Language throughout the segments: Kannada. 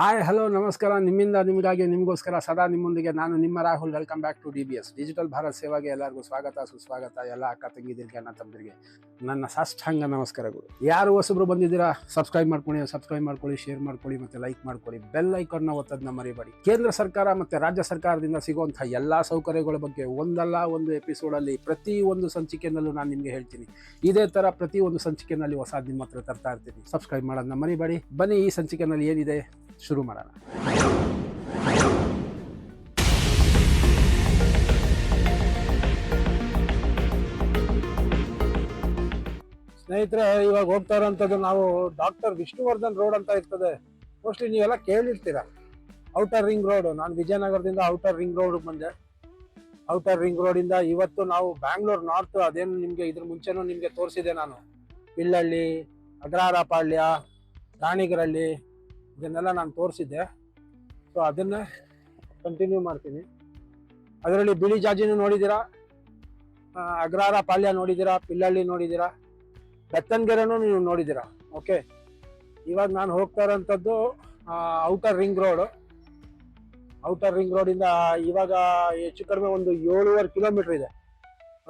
ಹಾಯ್ ಹಲೋ ನಮಸ್ಕಾರ ನಿಮ್ಮಿಂದ ನಿಮಗಾಗಿ ನಿಮಗೋಸ್ಕರ ಸದಾ ನಿಮ್ಮೊಂದಿಗೆ ನಾನು ನಿಮ್ಮ Rahul. Welcome back to D B S digital Bharat ಸೇವಾಗೆ ಎಲ್ಲರಿಗೂ ಸ್ವಾಗತ, ಸುಸ್ವಾಗತ, ಎಲ್ಲ ಅಕ್ಕ ತಂಗಿದಿರಿಗೆ, ಅಣ್ಣ ತಮ್ಮದಿರಿಗೆ. ನನ್ನ ಸಾಷ್ಟಾಂಗ ನಮಸ್ಕಾರಗಳು ಯಾರು ಹೊಸಬ್ರು ಬಂದಿದ್ದೀರಾ ಸಬ್ಸ್ಕ್ರೈಬ್ ಮಾಡ್ಕೊಳ್ಳಿ ಸಬ್ಸ್ಕ್ರೈಬ್ ಮಾಡ್ಕೊಳ್ಳಿ ಶೇರ್ ಮಾಡ್ಕೊಳ್ಳಿ, ಮತ್ತೆ ಲೈಕ್ ಮಾಡ್ಕೊಳ್ಳಿ. ಬೆಲ್ ಐಕಾನ್ನ ಒತ್ತದನ್ನ ಮರಿಬೇಡಿ. ಕೇಂದ್ರ ಸರ್ಕಾರ ಮತ್ತೆ ರಾಜ್ಯ ಸರ್ಕಾರದಿಂದ ಸಿಗುವಂಥ ಎಲ್ಲ ಸೌಕರ್ಯಗಳ ಬಗ್ಗೆ ಒಂದಲ್ಲ ಒಂದು ಎಪಿಸೋಡಲ್ಲಿ ಪ್ರತಿ ಒಂದು ಸಂಚಿಕೆಯಲ್ಲೂ ನಾನು ನಿಮಗೆ ಹೇಳ್ತೀನಿ. ಇದೇ ಥರ ಪ್ರತಿ ಒಂದು ಸಂಚಿಕೆಯಲ್ಲಿ ಹೊಸ ನಿಮ್ಮ ಹತ್ರ ತರ್ತಾ ಇರ್ತೀನಿ. ಸಬ್ಸ್ಕ್ರೈಬ್ ಮಾಡೋದನ್ನ ಮರಿಬೇಡಿ. ಬನ್ನಿ, ಈ ಸಂಚಿಕೆನಲ್ಲಿ ಏನಿದೆ? ಶುರು ಮಾಡೋಣ. ಸ್ನೇಹಿತರೆ, ಇವಾಗ ಹೋಗ್ತಾ ಇರೋಂಥದ್ದು ನಾವು ಡಾಕ್ಟರ್ ವಿಷ್ಣುವರ್ಧನ್ ರೋಡ್ ಅಂತ ಇರ್ತದೆ. ಮೋಸ್ಟ್ಲಿ ನೀವೆಲ್ಲ ಕೇಳಿರ್ತೀರ. ಔಟರ್ ರಿಂಗ್ ರೋಡ್ ನಾನು ವಿಜಯನಗರದಿಂದ ಔಟರ್ ರಿಂಗ್ ರೋಡ್ ಬಂದೆ. ಔಟರ್ ರಿಂಗ್ ರೋಡ್ ಇಂದ ಇವತ್ತು ನಾವು ಬ್ಯಾಂಗ್ಳೂರ್ ನಾರ್ತ್ ಅದೇನು ನಿಮಗೆ ಇದ್ರ ಮುಂಚೆನೂ ನಿಮಗೆ ತೋರಿಸಿದೆ ನಾನು. ಬಿಳ್ಳಳ್ಳಿ ಅಗ್ರಹಾರಪಾಳ್ಯ ದಾಣಿಗರಳ್ಳಿ ಇದನ್ನೆಲ್ಲ ನಾನು ತೋರಿಸಿದ್ದೆ. ಸೊ ಅದನ್ನ ಕಂಟಿನ್ಯೂ ಮಾಡ್ತೀನಿ. ಅದರಲ್ಲಿ ಬಿಳಿ ಜಾಜಿನೂ ನೋಡಿದ್ದೀರಾ? ಅಗ್ರಹಾರ ಪಾಳ್ಯ ನೋಡಿದ್ದೀರಾ? ಪಿಲ್ಲಳ್ಳಿ ನೋಡಿದ್ದೀರಾ? ಬೆತ್ತನ್ಗೆರೆನೂ ನೀವು ನೋಡಿದ್ದೀರಾ? ಓಕೆ ಇವಾಗ ನಾನು ಹೋಗ್ತಾ ಇರೋಂಥದ್ದು outer ring road outer ring ರೋಡಿಂದ ಇವಾಗ ಹೆಚ್ಚು ಕಡಿಮೆ ಒಂದು ಏಳುವರೆ ಕಿಲೋಮೀಟ್ರ್ ಇದೆ.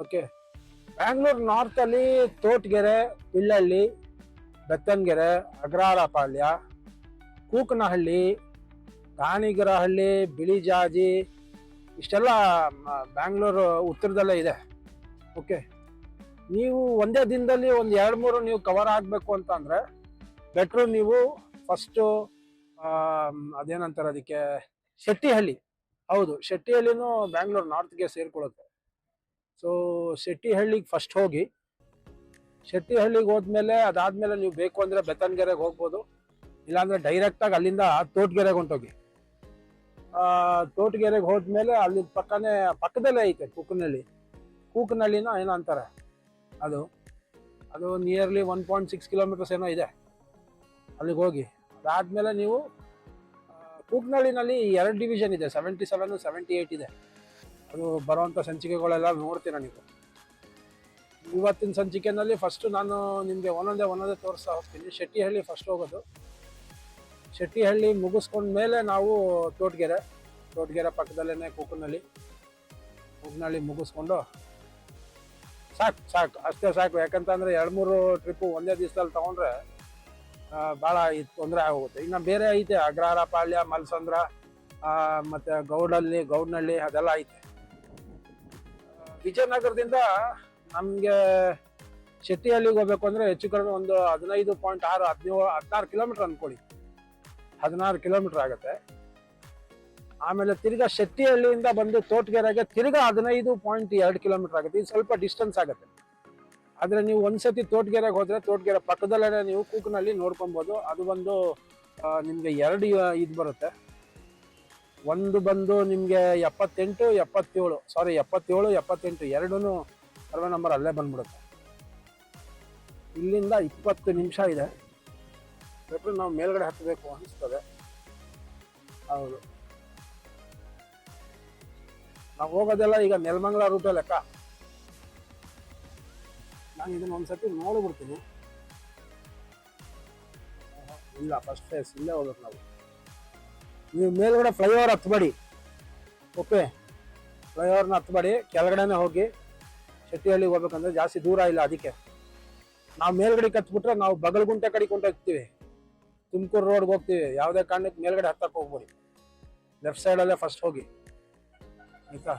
ಓಕೆ ಬ್ಯಾಂಗ್ಳೂರ್ ನಾರ್ತಲ್ಲಿ ತೋಟ್ಗೆರೆ, ಪಿಲ್ಲಳ್ಳಿ, ಬೆತ್ತನ್ಗೆರೆ ಅಗ್ರಹಾರಪಾಳ್ಯ ಕೂಕನಹಳ್ಳಿ ಕಾಣಿಗರಹಳ್ಳಿ ಬಿಳಿಜಾಜಿ ಇಷ್ಟೆಲ್ಲ ಬ್ಯಾಂಗ್ಳೂರು ಉತ್ತರದಲ್ಲೇ ಇದೆ. ಓಕೆ? ನೀವು ಒಂದೇ ದಿನದಲ್ಲಿ ಒಂದು ಎರಡು ಮೂರು ನೀವು ಕವರ್ ಆಗಬೇಕು ಅಂತಂದರೆ, ಬೆಟ್ರು ನೀವು ಫಸ್ಟು ಅದೇನಂತಾರೆ ಅದಕ್ಕೆ, ಶೆಟ್ಟಿಹಳ್ಳಿ. ಹೌದು, ಶೆಟ್ಟಿಹಳ್ಳಿನೂ ಬ್ಯಾಂಗ್ಳೂರು ನಾರ್ತ್ಗೆ ಸೇರಿಕೊಳ್ಳುತ್ತೆ. ಸೊ ಶೆಟ್ಟಿಹಳ್ಳಿಗೆ ಫಸ್ಟ್ ಹೋಗಿ, ಶೆಟ್ಟಿಹಳ್ಳಿಗೆ ಹೋದ್ಮೇಲೆ ಅದಾದಮೇಲೆ ನೀವು ಬೇಕು ಅಂದರೆ ಬೆತ್ತನ್ಗೆರೆಗೆ ಹೋಗ್ಬೋದು. ಇಲ್ಲಾಂದ್ರೆ ಡೈರೆಕ್ಟ್ ಆಗಿ ಅಲ್ಲಿಂದ ತೋಟಗೆರೆಗೆ ಹೊಂಟೋಗಿ. ತೋಟಗೆರೆಗೆ ಹೋದ್ಮೇಲೆ ಅಲ್ಲಿ ಪಕ್ಕನೇ, ಪಕ್ಕದಲ್ಲೇ ಐತೆ ಕೂಕನಹಳ್ಳಿ ಕೂಕನಹಳ್ಳಿನ ಏನೋ ಅಂತಾರೆ ಅದು. ಅದು nearly one point six kilometres ಏನೋ ಇದೆ. ಅಲ್ಲಿಗೆ ಹೋಗಿ. ಅದಾದ್ಮೇಲೆ ನೀವು ಕೂಕನಹಳ್ಳಿನಲ್ಲಿ ಎರಡು ಡಿವಿಷನ್ ಇದೆ ಸೆವೆಂಟಿ ಸೆವೆನ್ ಸೆವೆಂಟಿ ಏಯ್ಟ್ ಇದೆ. ಅದು ಬರುವಂಥ ಸಂಚಿಕೆಗಳೆಲ್ಲ ನೋಡ್ತೀರಾ ನೀವು. ಇವತ್ತಿನ ಸಂಚಿಕೆನಲ್ಲಿ ಫಸ್ಟು ನಾನು ನಿಮಗೆ ಒಂದೊಂದೇ ಒಂದೊಂದೇ ತೋರಿಸ್ತಾ ಹೋಗ್ತೀನಿ. ಶೆಟ್ಟಿಹಳ್ಳಿ ಫಸ್ಟ್ ಹೋಗೋದು. ಶೆಟ್ಟಿಹಳ್ಳಿ ಮುಗಿಸ್ಕೊಂಡ್ಮೇಲೆ ನಾವು ತೋಟಗೆರೆ ತೋಟಗೆರೆ ಪಕ್ಕದಲ್ಲೇ ಕುಕ್ಕನಹಳ್ಳಿ ಕುಕ್ಕನಹಳ್ಳಿ ಮುಗಿಸ್ಕೊಂಡು ಸಾಕು ಸಾಕು, ಅಷ್ಟೇ ಸಾಕು. ಯಾಕಂತಂದರೆ ಎರಡು ಮೂರು ಟ್ರಿಪ್ಪು ಒಂದೇ ದಿವಸದಲ್ಲಿ ತಗೊಂಡ್ರೆ ಭಾಳ ತೊಂದರೆ ಆಗೋಗುತ್ತೆ. ಇನ್ನು ಬೇರೆ ಐತೆ ಅಗ್ರಹಾರ ಪಾಳ್ಯ ಮಲ್ಸಂದ್ರ ಮತ್ತು ಗೌಡಲ್ಲಿ ಗೌಡ್ನಹಳ್ಳಿ, ಅದೆಲ್ಲ ಐತೆ. ವಿಜಯನಗರದಿಂದ ನಮಗೆ ಶೆಟ್ಟಿಹಳ್ಳಿಗೆ ಹೋಗ್ಬೇಕು ಅಂದರೆ ಹೆಚ್ಚು ಕಡಿಮೆ ಒಂದು ಹದಿನೈದು ಪಾಯಿಂಟ್ ಆರು, ಹದಿನೇಳು, ಹದಿನಾರು ಕಿಲೋಮೀಟ್ರ್ ಅನ್ಕೊಳ್ಳಿ. ಹದಿನಾರು ಕಿಲೋಮೀಟರ್ ಆಗುತ್ತೆ. ಆಮೇಲೆ ತಿರ್ಗಾ ಶೆಟ್ಟಿಹಳ್ಳಿಯಿಂದ ಬಂದು ತೋಟಗೆರೆಗೆ ತಿರ್ಗಾ ಹದಿನೈದು ಪಾಯಿಂಟ್ ಎರಡು ಕಿಲೋಮೀಟರ್ ಆಗುತ್ತೆ. ಇದು ಸ್ವಲ್ಪ ಡಿಸ್ಟೆನ್ಸ್ ಆಗುತ್ತೆ. ಆದ್ರೆ ನೀವು ಒಂದ್ಸತಿ ತೋಟಗೆರೆಗೆ ಹೋದರೆ ತೋಟಗೆರೆ ಪಕ್ಕದಲ್ಲೇ ನೀವು ಕೂಕ್ನಲ್ಲಿ ನೋಡ್ಕೊಬೋದು. ಅದು ಬಂದು ನಿಮಗೆ ಎರಡು ಇದು ಬರುತ್ತೆ. ಒಂದು ಬಂದು ನಿಮಗೆ ಎಪ್ಪತ್ತೆಂಟು, ಎಪ್ಪತ್ತೇಳು ಸಾರಿ ಎಪ್ಪತ್ತೇಳು, ಎಪ್ಪತ್ತೆಂಟು ಎರಡೂ ಸರ್ವೆ ನಂಬರ್ ಅಲ್ಲೇ ಬಂದ್ಬಿಡುತ್ತೆ. ಇಲ್ಲಿಂದ ಇಪ್ಪತ್ತು ನಿಮಿಷ ಇದೆ. ಬೇಕಾದ್ರೆ ನಾವು ಮೇಲ್ಗಡೆ ಹತ್ತಬೇಕು ಅನಿಸ್ತದೆ. ಹೌದು. ನಾವು ಹೋಗೋದೆಲ್ಲ ಈಗ ನೆಲಮಂಗಲ ರೂಟೇ ಲೆಕ್ಕ ನಾನು ಇದನ್ನ ಒಂದ್ಸತಿ ನೋಡ್ಬಿಡ್ತೀನಿ. ಇಲ್ಲ ಫಸ್ಟ್ ಫೇಸ್ ಇಲ್ಲೇ ಹೋಗ್ಬೇಕು ನಾವು. ನೀವು ಮೇಲ್ಗಡೆ ಫ್ಲೈಓವರ್ ಹತ್ಬೇಡಿ. ಓಕೆ ಫ್ಲೈಓವರ್ನ ಹತ್ಬೇಡಿ. ಕೆಳಗಡೆನೆ ಹೋಗಿ ಶೆಟ್ಟಿಹಳ್ಳಿಗೆ ಹೋಗ್ಬೇಕಂದ್ರೆ ಜಾಸ್ತಿ ದೂರ ಇಲ್ಲ ಅದಕ್ಕೆ. ನಾವು ಮೇಲ್ಗಡೆ ಕತ್ಬಿಟ್ರೆ ನಾವು ಬಗಲ್ಗುಂಟೆ ಕಡೆ ಕೊಂಡೋಗ್ತೀವಿ. ತುಮಕೂರು ರೋಡ್ಗೆ ಹೋಗ್ತೀವಿ, ಯಾವುದೇ ಕಾರಣಕ್ಕೆ ಮೇಲ್ಗಡೆ ಹತ್ತಕ್ಕೆ ಹೋಗ್ಬೋದು. ಲೆಫ್ಟ್ ಸೈಡಲ್ಲೇ ಫಸ್ಟ್ ಹೋಗಿ. ಆಯಿತಾ?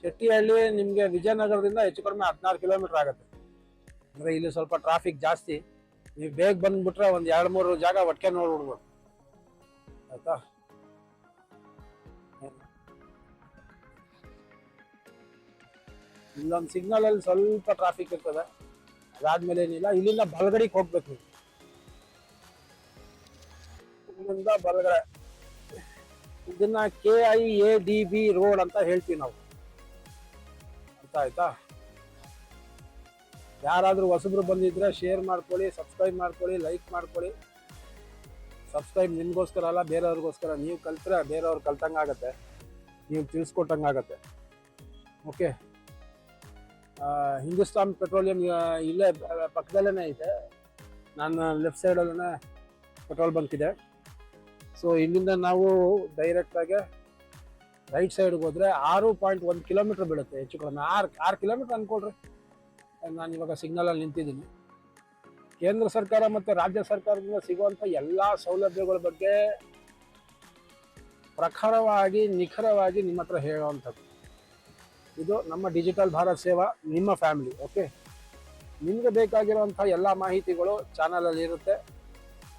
ಶೆಟ್ಟಿಹಳ್ಳಿ ನಿಮಗೆ ವಿಜಯನಗರದಿಂದ ಹೆಚ್ಚು ಕಡಿಮೆ ಹದಿನಾರು ಕಿಲೋಮೀಟ್ರ್ ಆಗುತ್ತೆ. ಅಂದರೆ ಇಲ್ಲಿ ಸ್ವಲ್ಪ ಟ್ರಾಫಿಕ್ ಜಾಸ್ತಿ. ನೀವು ಬೇಗ ಬಂದುಬಿಟ್ರೆ ಒಂದು ಎರಡು ಮೂರು ಜಾಗ ಒಟ್ಟಿಗೆ ನೋಡ್ಬಿಡ್ಬೋದು ಆಯಿತಾ? ಇಲ್ಲೊಂದು ಸಿಗ್ನಲಲ್ಲಿ ಸ್ವಲ್ಪ ಟ್ರಾಫಿಕ್ ಇರ್ತದೆ. ಅದಾದ್ಮೇಲೆ ಏನಿಲ್ಲ, ಇಲ್ಲಿಂದ ಬಲಗಡೆಗೆ ಹೋಗ್ಬೇಕು ನೀವು. ಇಲ್ಲಿಂದ ಬಲಗಡೆ ಇದನ್ನ K I A D B road ಅಂತ ಹೇಳ್ತೀವಿ ನಾವು. ಅರ್ಥ ಆಯ್ತಾ? ಯಾರಾದರೂ ಹೊಸಬ್ರು ಬಂದಿದ್ರೆ ಶೇರ್ ಮಾಡ್ಕೊಳ್ಳಿ ಸಬ್ಸ್ಕ್ರೈಬ್ ಮಾಡ್ಕೊಳ್ಳಿ ಲೈಕ್ ಮಾಡ್ಕೊಳ್ಳಿ. ಸಬ್ಸ್ಕ್ರೈಬ್ ನಿಮ್ಗೋಸ್ಕರ ಅಲ್ಲ, ಬೇರೆಯವ್ರಿಗೋಸ್ಕರ. ನೀವು ಕಲ್ತ್ರೆ ಬೇರೆಯವ್ರು ಆಗುತ್ತೆ. ನೀವು ತಿಳಿಸ್ಕೊಟ್ಟಂಗಾಗತ್ತೆ ಓಕೆ ಹಿಂದೂಸ್ತಾನ್ ಪೆಟ್ರೋಲಿಯಂ ಇಲ್ಲೇ ಪಕ್ಕದಲ್ಲೇ ಐತೆ ನನ್ನ ಲೆಫ್ಟ್ ಸೈಡಲ್ಲೇ ಪೆಟ್ರೋಲ್ ಬಂಕ್ ಇದೆ. ಸೊ ಇಲ್ಲಿಂದ ನಾವು ಡೈರೆಕ್ಟ್ ಆಗಿ ರೈಟ್ ಸೈಡ್ಗೆ ಹೋದ್ರೆ ಆರು ಪಾಯಿಂಟ್ ಒಂದು ಕಿಲೋಮೀಟರ್ ಬೀಳುತ್ತೆ ಹೆಚ್ಚು ಕಡಿಮೆ. ಆರು ಆರು ಕಿಲೋಮೀಟರ್ ಅನ್ಕೊಳ್ರಿ. ನಾನು ಇವಾಗ ಸಿಗ್ನಲಲ್ಲಿ ನಿಂತಿದ್ದೀನಿ. ಕೇಂದ್ರ ಸರ್ಕಾರ ಮತ್ತು ರಾಜ್ಯ ಸರ್ಕಾರದಿಂದ ಸಿಗುವಂಥ ಎಲ್ಲ ಸೌಲಭ್ಯಗಳ ಬಗ್ಗೆ ಪ್ರಖರವಾಗಿ, ನಿಖರವಾಗಿ ನಿಮ್ಮ ಹತ್ರ ಹೇಳುವಂಥದ್ದು. ಇದು ನಮ್ಮ ಡಿಜಿಟಲ್ ಭಾರತ್ ಸೇವಾ, ನಿಮ್ಮ ಫ್ಯಾಮಿಲಿ ಓಕೆ ನಿಮಗೆ ಬೇಕಾಗಿರುವಂಥ ಎಲ್ಲ ಮಾಹಿತಿಗಳು ಚಾನಲಲ್ಲಿ ಇರುತ್ತೆ.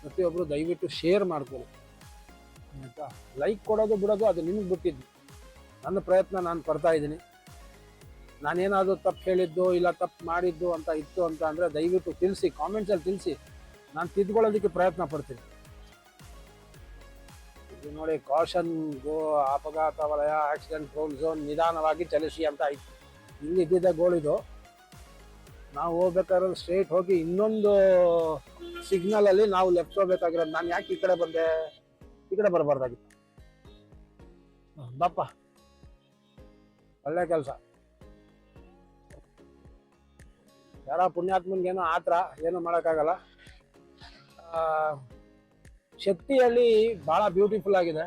ಪ್ರತಿಯೊಬ್ಬರು ದಯವಿಟ್ಟು ಶೇರ್ ಮಾಡ್ಕೊಳ್ಳಿ. ಆಯಿತಾ? ಲೈಕ್ ಕೊಡೋದು ಬಿಡೋದು ಅದು ನಿಮ್ಗೆ ಬಿಟ್ಟಿದ್ದು. ನನ್ನ ಪ್ರಯತ್ನ ನಾನು ಪಡ್ತಾ ಇದ್ದೀನಿ. ನಾನೇನಾದರೂ ತಪ್ಪು ಹೇಳಿದ್ದು ಇಲ್ಲ ತಪ್ಪು ಮಾಡಿದ್ದು ಅಂತ ಇತ್ತು ಅಂತ ಅಂದರೆ ದಯವಿಟ್ಟು ತಿಳಿಸಿ ಕಾಮೆಂಟ್ಸಲ್ಲಿ ತಿಳಿಸಿ. ನಾನು ತಿದ್ಕೊಳ್ಳೋದಕ್ಕೆ ಪ್ರಯತ್ನ ಪಡ್ತೀನಿ. ಇದು ನೋಡಿ ಕಾಷನ್ ಗೋ ಅಪಘಾತ ವಲಯ ಆಕ್ಸಿಡೆಂಟ್ ಪ್ರೋನ್ ಝೋನ್ ನಿಧಾನವಾಗಿ ಚಲಿಸಿ ಅಂತ ಐತಿ ಇಲ್ಲಿ ಇದ್ದಿದ್ದ ಗೋಳಿದು ನಾವು ಹೋಗ್ಬೇಕಾದ್ರೆ ಸ್ಟ್ರೇಟ್ ಹೋಗಿ ಇನ್ನೊಂದು ಸಿಗ್ನಲಲ್ಲಿ ನಾವು ಲೆಫ್ಟ್ ಹೋಗ್ಬೇಕಾಗಿರೋದು. ನಾನು ಯಾಕೆ ಈ ಕಡೆ ಬಂದೆ? ಈ ಕಡೆ ಬರಬಾರ್ದಾಗಿತ್ತು. ದಪ್ಪ ಒಳ್ಳೆ ಕೆಲಸ. ಯಾರ ಪುಣ್ಯಾತ್ಮನ್ಗೇನೋ ಆತ್ರ, ಏನು ಮಾಡೋಕ್ಕಾಗಲ್ಲ. ಶಕ್ತಿಯಲ್ಲಿ ಭಾಳ ಬ್ಯೂಟಿಫುಲ್ ಆಗಿದೆ.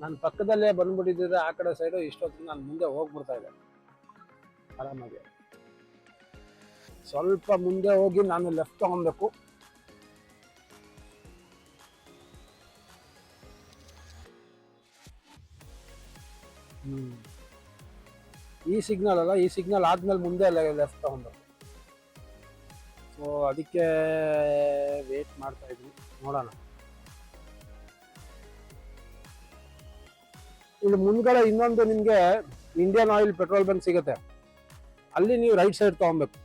ನನ್ನ ಪಕ್ಕದಲ್ಲೇ ಬಂದ್ಬಿಟ್ಟಿದ್ದೆ ಆ ಕಡೆ ಸೈಡು ಇಷ್ಟೊತ್ತು ನಾನು ಮುಂದೆ ಹೋಗ್ಬಿಡ್ತಾ ಇದ್ದೆ. ಆರಾಮಾಗಿ. ಸ್ವಲ್ಪ ಮುಂದೆ ಹೋಗಿ ನಾನು ಲೆಫ್ಟ್ ತಗೊಬೇಕು. ಈ ಸಿಗ್ನಲ್ ಅಲ್ಲ, ಈ ಸಿಗ್ನಲ್ ಆದ್ಮೇಲೆ ಮುಂದೆ ಲೆಫ್ಟ್ ತಗೊಂಡು ಸೊ ಅದಕ್ಕೆ ವೇಟ್ ಮಾಡ್ತಾ ಇದ್ವಿ ನೋಡೋಣ. ಇಲ್ಲಿ ಮುಂದ್ಗಡೆ ಇನ್ನೊಂದು ನಿಮಗೆ ಇಂಡಿಯನ್ ಆಯಿಲ್ ಪೆಟ್ರೋಲ್ ಬಂಕ್ ಸಿಗುತ್ತೆ. ಅಲ್ಲಿ ನೀವು ರೈಟ್ ಸೈಡ್ ತಗೊಬೇಕು.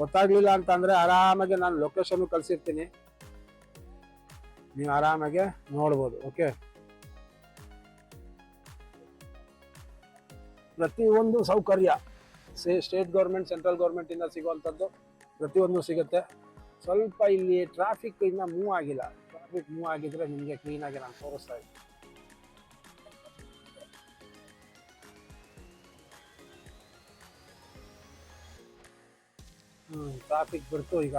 ಗೊತ್ತಾಗ್ಲಿಲ್ಲ ಅಂತಂದ್ರೆ ಆರಾಮಾಗಿ ನಾನು ಲೊಕೇಶನ್ ಕಳಿಸಿರ್ತೀನಿ. ನೀವು ಆರಾಮಾಗಿ ನೋಡ್ಬೋದು ಓಕೆ ಪ್ರತಿಯೊಂದು ಸೌಕರ್ಯ ಸ್ಟೇಟ್ ಗೌರ್ಮೆಂಟ್ ಸೆಂಟ್ರಲ್ ಗೌರ್ಮೆಂಟಿಂದ ಸಿಗುವಂಥದ್ದು ಪ್ರತಿಯೊಂದು ಸಿಗುತ್ತೆ. ಸ್ವಲ್ಪ ಇಲ್ಲಿ ಟ್ರಾಫಿಕ್ ಇನ್ನ ಮೂವ್ ಆಗಿಲ್ಲ. ಟ್ರಾಫಿಕ್ ಮೂವ್ ಆಗಿದ್ರೆ ನಿಮಗೆ ಕ್ಲೀನಾಗಿ ನಾನು ತೋರಿಸ್ತಾ ಇದ್ದೀನಿ. ಹ್ಮ್ ಟ್ರಾಫಿಕ್ ಬಿಡ್ತು ಈಗ.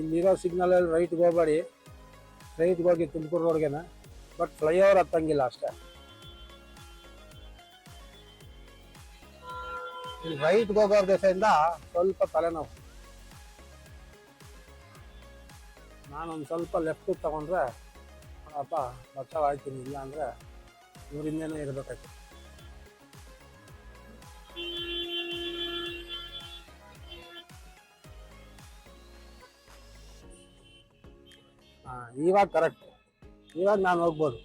ಇಲ್ಲಿರೋ ಸಿಗ್ನಲಲ್ಲಿ ರೈಟ್ಗೆ ಹೋಗಬೇಡಿ. ರೈಟ್ಗೆ ಹೋಗಿ ತುಮಕೂರು ರೋಡ್ಗೆನ. ಬಟ್ ಫ್ಲೈಓವರ್ ಹತ್ತಂಗಿಲ್ಲ ಅಷ್ಟೇ. ಇಲ್ಲಿ ರೈಟ್ಗೆ ಹೋಗೋರ್ ದೆಸೆಯಿಂದ ಸ್ವಲ್ಪ ತಲೆನೋವು. ನಾನೊಂದು ಸ್ವಲ್ಪ ಲೆಫ್ಟ್ ತಗೊಂಡ್ರೆ, ಅಪ್ಪ, ಬಚಾವ್ ಆಯ್ತೀನಿ ಇಲ್ಲ ಅಂದರೆ ಊರಿಂದೇನೆ ಇರಬೇಕಾಯ್ತು. ಇವಾಗ ಕರೆಕ್ಟ್ ಇವಾಗ ನಾನು ಹೋಗ್ಬೋದು.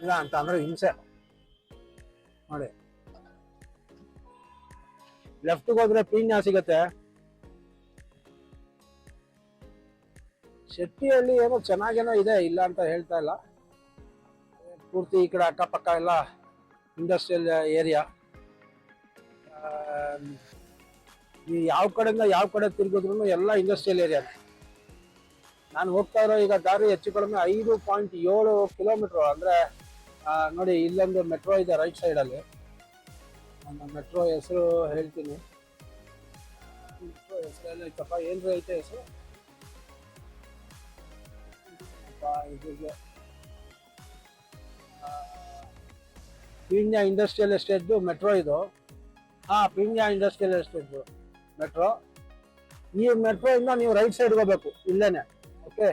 ಇಲ್ಲ ಅಂತ ಅಂದರೆ ಹಿಂಸೆ. ನೋಡಿ. ಲೆಫ್ಟ್ಗೆ ಹೋದ್ರೆ ಪೀಣ್ಯ ಸಿಗತ್ತೆ. ಶೆಟ್ಟಿಯಲ್ಲಿ ಏನೋ ಚೆನ್ನಾಗೇನೋ ಇದೆ, ಇಲ್ಲ ಅಂತ ಹೇಳ್ತಾ ಇಲ್ಲ. ಪೂರ್ತಿ ಈ ಕಡೆ ಅಕ್ಕಪಕ್ಕ ಎಲ್ಲ ಇಂಡಸ್ಟ್ರಿಯಲ್ ಏರಿಯಾ ನೀವು ಯಾವ ಕಡೆಯಿಂದ ಯಾವ ಕಡೆ ತಿರುಗಿದ್ರು ಎಲ್ಲ ಇಂಡಸ್ಟ್ರಿಯಲ್ ಏರಿಯಾ ನಾನು ಹೋಗ್ತಾ ಇರೋ ಈಗ ದಾರಿ ಹೆಚ್ಚು ಕಡಿಮೆ ಐದು ಪಾಯಿಂಟ್ ಏಳು ಕಿಲೋಮೀಟರ್ ಅಂದರೆ ನೋಡಿ ಇಲ್ಲೊಂದು ಮೆಟ್ರೋ ಇದೆ ರೈಟ್ ಸೈಡಲ್ಲಿ ನಾನು ಮೆಟ್ರೋ ಹೆಸರು ಹೇಳ್ತೀನಿ. ಮೆಟ್ರೋ ಹೆಸರು ಎಲ್ಲ ಐತಪ್ಪ ಏನ್ರಿ ಐತೆ ಹೆಸರು? ಪೀಣ್ಯ ಇಂಡಸ್ಟ್ರಿಯಲ್ ಎಸ್ಟೇಟ್ದು ಮೆಟ್ರೋ ಇದು. ಹಾಂ, ಪೀಣ್ಯ ಇಂಡಸ್ಟ್ರಿಯಲ್ ಎಸ್ಟೇಟ್ದು ಮೆಟ್ರೋ. ಈ ಮೆಟ್ರೋ ಇಂದ ನೀವು ರೈಟ್ ಸೈಡ್ ಹೋಗ್ಬೇಕು, ಇಲ್ಲೇನೆ ಓಕೆ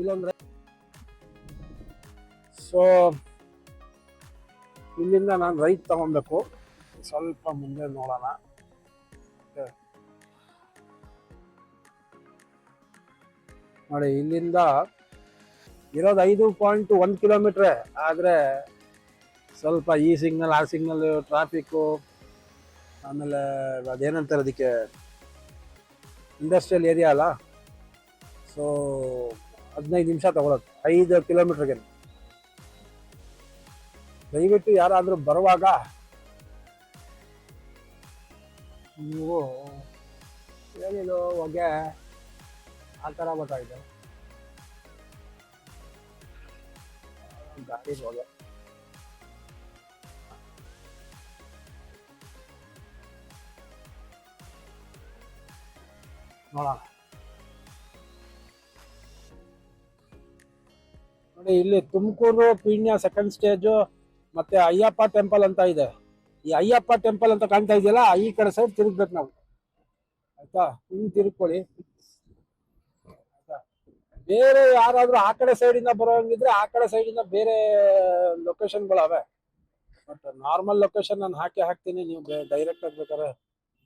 ಇಲ್ಲೊಂದು ಸೊ ಇಲ್ಲಿಂದ ನಾನು ರೈಟ್ ತಗೊಬೇಕು. ಸ್ವಲ್ಪ ಮುಂದೆ ನೋಡೋಣ. ನೋಡಿ, ಇಲ್ಲಿಂದ ಇರೋದು ಐದು ಪಾಯಿಂಟ್ ಒಂದು ಕಿಲೋಮೀಟ್ರೆ. ಆದರೆ ಸ್ವಲ್ಪ ಈ ಸಿಗ್ನಲ್, ಆ ಸಿಗ್ನಲ್ ಟ್ರಾಫಿಕ್ಕು ಆಮೇಲೆ ಅದೇನಂತಾರೆ ಅದಕ್ಕೆ ಇಂಡಸ್ಟ್ರಿಯಲ್ ಏರಿಯಾ ಅಲ್ಲ? ಸೊ ಹದಿನೈದು ನಿಮಿಷ ತಗೊಳತ್ತೆ ಐದು ಕಿಲೋಮೀಟ್ರಿಗೆ. ದಯವಿಟ್ಟು ಯಾರಾದರೂ ಬರುವಾಗ ನೀವು ಏನಿದು ಹೊಗೆ ಆ ಥರ ಗೊತ್ತಾಗಿದೆ ಗಾಡಿ ಹೊಗೆ. ನೋಡೋಣ. ನೋಡಿ, ಇಲ್ಲಿ ತುಮಕೂರು ಪೀಣ್ಯ ಸೆಕೆಂಡ್ ಸ್ಟೇಜು ಮತ್ತೆ ಅಯ್ಯಪ್ಪ ಟೆಂಪಲ್ ಅಂತ ಇದೆ. ಈ ಅಯ್ಯಪ್ಪ ಟೆಂಪಲ್ ಅಂತ ಕಾಣ್ತಾ ಇದೆಯಲ್ಲ ಈ ಕಡೆ ಸೈಡ್ ತಿರುಗ್ಬೇಕು ನಾವು. ಆಯ್ತಾ? ಹಿಂಗ್ ತಿರುಗ್ಕೊಳ್ಳಿ? ಬೇರೆ ಯಾರಾದ್ರೂ ಆ ಕಡೆ ಸೈಡ್ ಇಂದ ಬರೋಂಗಿದ್ರೆ ಆ ಕಡೆ ಸೈಡ್ ಇಂದ ಬೇರೆ ಲೊಕೇಶನ್ಗಳವೆ ಬಟ್ ನಾರ್ಮಲ್ ಲೊಕೇಶನ್ ನಾನು ಹಾಕಿ ಹಾಕ್ತೀನಿ ನೀವು ಡೈರೆಕ್ಟ್ ಆಗಿ ಬೇಕಾದ್ರೆ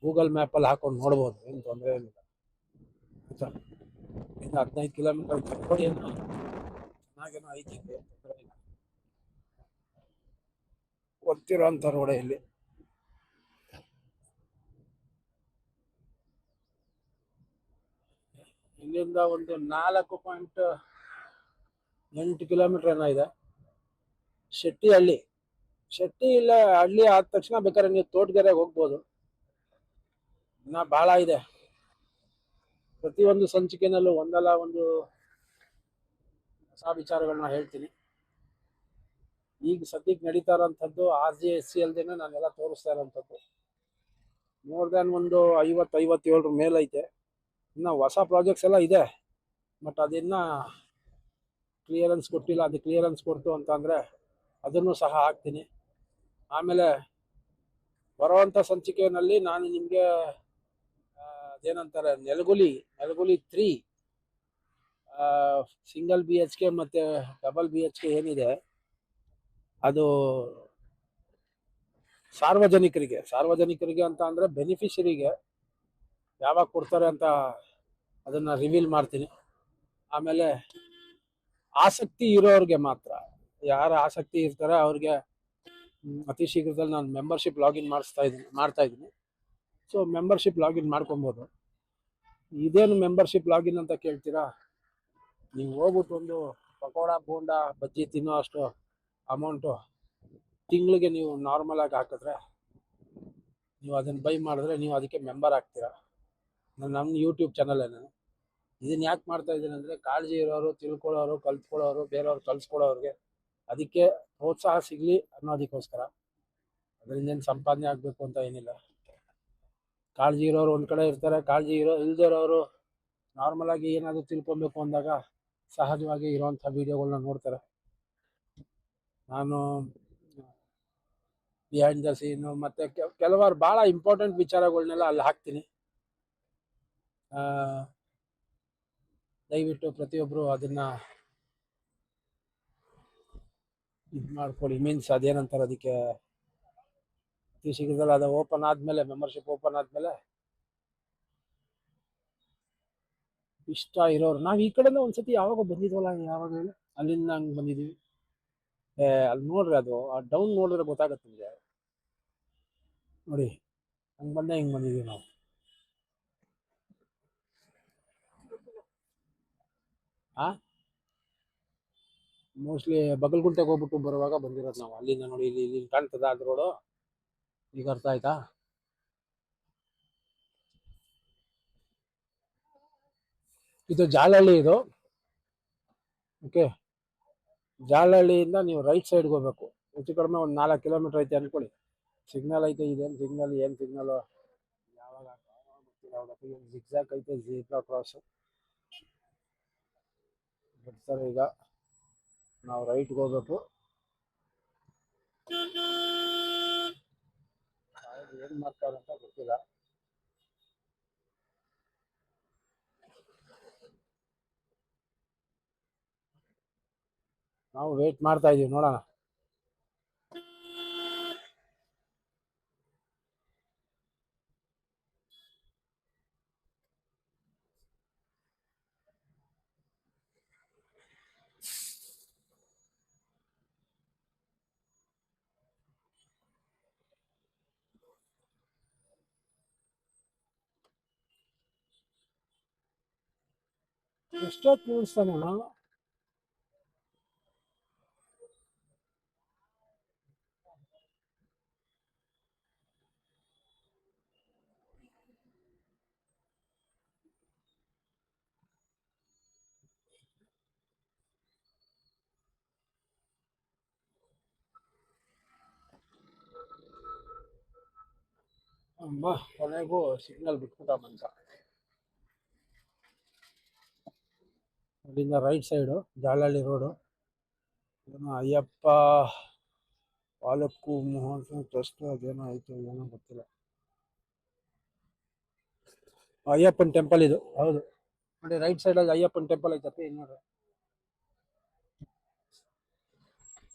ಗೂಗಲ್ ಮ್ಯಾಪ್ ಅಲ್ಲಿ ಹಾಕೊಂಡು ನೋಡ್ಬೋದು ಏನು ತೊಂದರೆ ಏನಿಲ್ಲ. ಆಯ್ತಾ? ಇನ್ನು ಹದಿನೈದು ಕಿಲೋಮೀಟರ್ ಚೆನ್ನಾಗೇನೋ ಐತಿ. ಇಲ್ಲಿ, ಇಲ್ಲ. ಗೊತ್ತಿರೋ ರೋಡೆಯಲ್ಲಿ ಇಲ್ಲಿ. ಇಲ್ಲಿಂದ ಒಂದು ನಾಲ್ಕು ಪಾಯಿಂಟ್ ಎಂಟು ಕಿಲೋಮೀಟರ್ ಏನೋ ಇದೆ. ಶೆಟ್ಟಿ ಹಳ್ಳಿ. ಶೆಟ್ಟಿ ಇಲ್ಲ, ಹಳ್ಳಿ ಆದ ತಕ್ಷಣ ಬೇಕಾದ್ರೆ ನೀವು ತೋಟಗೆರೆಗೆ ಹೋಗ್ಬೋದು. ಇನ್ನ ಬಹಳ ಇದೆ. ಪ್ರತಿಯೊಂದು ಸಂಚಿಕೆನಲ್ಲೂ ಒಂದಲ್ಲ ಒಂದು ಹೊಸ ವಿಚಾರಗಳನ್ನ ಹೇಳ್ತೀನಿ. ಈಗ ಸದ್ಯಕ್ಕೆ ನಡೀತಾ ಇರೋಂಥದ್ದು ಆರ್ ಜಿ ಎಸ್ ಸಿ ಅಲ್ದೇನೆ ನಾನೆಲ್ಲ ತೋರಿಸ್ತಾ ಇರೋಂಥದ್ದು. ಮೋರ್ ದ್ಯಾನ್ ಒಂದು ಐವತ್ತು, ಐವತ್ತೇಳರ ಮೇಲೈತೆ. ಇನ್ನು ಹೊಸ ಪ್ರಾಜೆಕ್ಟ್ಸ್ ಎಲ್ಲ ಇದೆ. ಬಟ್ ಅದಿನ್ನ ಕ್ಲಿಯರೆನ್ಸ್ ಕೊಟ್ಟಿಲ್ಲ. ಅದು ಕ್ಲಿಯರೆನ್ಸ್ ಕೊಡ್ತು ಅಂತಂದರೆ ಅದನ್ನು ಸಹ ಹಾಕ್ತೀನಿ. ಆಮೇಲೆ ಬರುವಂಥ ಸಂಚಿಕೆಯಲ್ಲಿ ನಾನು ನಿಮಗೆ ಅದೇನಂತಾರೆ, Nelaguli Nelaguli three single B H K ಮತ್ತು ಡಬಲ್ ಬಿ ಎಚ್ ಕೆ ಏನಿದೆ ಅದು ಸಾರ್ವಜನಿಕರಿಗೆ ಸಾರ್ವಜನಿಕರಿಗೆ ಅಂತ ಅಂದರೆ ಬೆನಿಫಿಷರಿಗೆ ಯಾವಾಗ ಕೊಡ್ತಾರೆ ಅಂತ ಅದನ್ನು ರಿವೀಲ್ ಮಾಡ್ತೀನಿ. ಆಮೇಲೆ ಆಸಕ್ತಿ ಇರೋರಿಗೆ ಮಾತ್ರ, ಯಾರ ಆಸಕ್ತಿ ಇರ್ತಾರೆ ಅವ್ರಿಗೆ ಅತಿ ಶೀಘ್ರದಲ್ಲಿ ನಾನು ಮೆಂಬರ್ಶಿಪ್ ಲಾಗಿನ್ ಮಾಡಿಸ್ತಾ ಇದ್ದೀನಿ ಮಾಡ್ತಾ ಇದ್ದೀನಿ. ಸೊ ಮೆಂಬರ್ಶಿಪ್ ಲಾಗಿನ್ ಮಾಡ್ಕೊಬೋದು. ಇದೇನು ಮೆಂಬರ್ಶಿಪ್ ಲಾಗಿನ್ ಅಂತ ಕೇಳ್ತೀರಾ? ನೀವು ಹೋಗ್ಬಿಟ್ಟು ಒಂದು ಪಕೋಡ, ಬೋಂಡ, ಬಜ್ಜಿ ತಿನ್ನೋ ಅಷ್ಟು ಅಮೌಂಟು ತಿಂಗಳಿಗೆ ನೀವು ನಾರ್ಮಲ್ ಆಗಿ ಹಾಕಿದ್ರೆ, ನೀವು ಅದನ್ನು ಬೈ ಮಾಡಿದ್ರೆ ನೀವು ಅದಕ್ಕೆ ಮೆಂಬರ್ ಆಗ್ತೀರಾ? ನಾನು ನಮ್ಮ ಯೂಟ್ಯೂಬ್ ಚಾನಲೇನೆ ಇದನ್ನ ಯಾಕೆ ಮಾಡ್ತಾ ಇದ್ದೀನಿ ಅಂದರೆ, ಕಾಳಜಿ ಇರೋರು, ತಿಳ್ಕೊಳ್ಳೋರು, ಕಲ್ತ್ಕೊಳ್ಳೋರು, ಬೇರೆಯವ್ರು ಕಲ್ಸ್ಕೊಡೋರಿಗೆ ಅದಕ್ಕೆ ಪ್ರೋತ್ಸಾಹ ಸಿಗಲಿ ಅನ್ನೋದಕ್ಕೋಸ್ಕರ. ಅದರಿಂದ ಏನು ಸಂಪಾದನೆ ಆಗಬೇಕು ಅಂತ ಏನಿಲ್ಲ. ಕಾಳಜಿ ಇರೋರು ಒಂದು ಕಡೆ ಇರ್ತಾರೆ, ಕಾಳಜಿ ಇರೋ, ಇಲ್ದಿರೋರು ನಾರ್ಮಲ್ ಆಗಿ ಏನಾದರೂ ತಿಳ್ಕೊಬೇಕು ಅಂದಾಗ ಸಹಜವಾಗಿ ಇರೋವಂಥ ವೀಡಿಯೋಗಳನ್ನ ನೋಡ್ತಾರೆ. ನಾನು ಬಿಹೈಂಡ್ ದ ಸೀನು ಮತ್ತು ಕೆಲವಾರು ಭಾಳ ಇಂಪಾರ್ಟೆಂಟ್ ವಿಚಾರಗಳನ್ನೆಲ್ಲ ಅಲ್ಲಿ ಹಾಕ್ತೀನಿ. ದಯವಿಟ್ಟು ಪ್ರತಿಯೊಬ್ಬರು ಅದನ್ನ ಇದು ಮಾಡ್ಕೊಳ್ಳಿ. ಮೀನ್ಸ್ ಅದೇನಂತಾರೆ ಅದಕ್ಕೆ, ಅತಿ ಶೀಘ್ರದಲ್ಲಿ ಅದು ಓಪನ್ ಆದಮೇಲೆ ಮೆಂಬರ್ಶಿಪ್ ಓಪನ್ ಆದಮೇಲೆ ಇಷ್ಟ ಇರೋರು. ನಾವು ಈ ಕಡೆಯಿಂದ ಒಂದ್ಸತಿ ಯಾವಾಗ ಬಂದಿದ್ವಲ್ಲ ಯಾವಾಗ ಅಲ್ಲಿಂದ ಹಂಗೆ ಬಂದಿದ್ದೀವಿ. ಅಲ್ಲಿ ನೋಡ್ರಿ ಅದು, ಆ ಡೌನ್ ನೋಡಿದ್ರೆ ಗೊತ್ತಾಗತ್ತೆ ನಿಮಗೆ. ನೋಡಿ, ಹಂಗೆ ಬಂದೆ, ಹಿಂಗೆ ಬಂದಿದ್ದೀವಿ ನಾವು. ಆ? ಮೋಸ್ಟ್ಲಿ ಬಗಲ್ಗುಂಟೆಗೆ ಹೋಗ್ಬಿಟ್ಟು ಬರುವಾಗ ಬಂದಿರೋದು ನಾವು. ಅಲ್ಲಿಂದ ನೋಡಿ, ಇಲ್ಲಿ ಇಲ್ಲಿ ಕಾಣ್ತದ ಅದು ರೋಡು ಈಗ ಅರ್ಥ ಆಯ್ತಾ? ಇದು ಜಾಲಹಳ್ಳಿ ಇದು. ಓಕೆ ಜಾಲಹಳ್ಳಿಯಿಂದ ನೀವು ರೈಟ್ ಸೈಡ್ಗೆ ಹೋಗ್ಬೇಕು ಹೆಚ್ಚು ಕಡಿಮೆ ಒಂದು ನಾಲ್ಕು ಕಿಲೋಮೀಟರ್ ಐತೆ ಅನ್ಕೊಳ್ಳಿ ಸಿಗ್ನಲ್ ಐತೆ ಇದೇನು ಸಿಗ್ನಲ್ ಏನು ಸಿಗ್ನಲ್ ಯಾವಾಗ ಗೊತ್ತಿಲ್ಲ ಜಿಗ್ಜಾಕ್ ಐತೆ ಜೀಬ್ರಾ ಕ್ರಾಸು ಬಟ್ ಸರ್ ಈಗ ನಾವು ರೈಟ್ಗೆ ಹೋಗ್ಬೇಕು ಏನು ಮಾಡ್ತಾರೆ ಅಂತ ಗೊತ್ತಿಲ್ಲ ನಾವು ವೇಟ್ ಮಾಡ್ತಾ ಇದೀವಿ ನೋಡೋಣ. ಎಷ್ಟೊತ್ತು ನಿಲ್ಲಿಸ್ತಾನೆ ಅಮ್ಮ ಕೊನೆಗೂ ಸಿಗ್ನಲ್ ಬಿಟ್ಬಿಟ್ಟ ಮನುಷ್ಯ ಅಲ್ಲಿಂದ ರೈಟ್ ಸೈಡು ಜಾಲಹಳ್ಳಿ ರೋಡು. ಏನೋ ಅಯ್ಯಪ್ಪ, ಪಾಲಕ್ಕು, ಮೋಹನ್, ಟ್ರಸ್ಟ್ ಅದೇನೋ ಐತೆ ಏನೋ ಗೊತ್ತಿಲ್ಲ. ಅಯ್ಯಪ್ಪನ ಟೆಂಪಲ್ ಇದು, ಹೌದು. ನೋಡಿ, ರೈಟ್ ಸೈಡಲ್ಲಿ ಅಯ್ಯಪ್ಪನ ಟೆಂಪಲ್ ಐತಪ್ಪ, ಇಲ್ಲಿ